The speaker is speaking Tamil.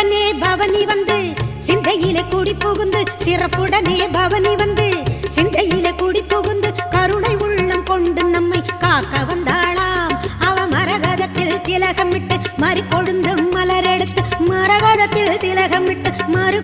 சிறப்புடனே பவனி வந்து சிந்தையிலே கூடி புகுந்து சிறப்புடனே பவனி வந்து சிந்தையிலே கூடி புகுந்து கருணை உள்ளம் கொண்டு நம்மை காக்க வந்தாளாம். அவ மரகதத்தில் திலகமிட்டு மறு கொழுந்து மலரெடுத்து மரகதத்தில் திலகமிட்டு மறு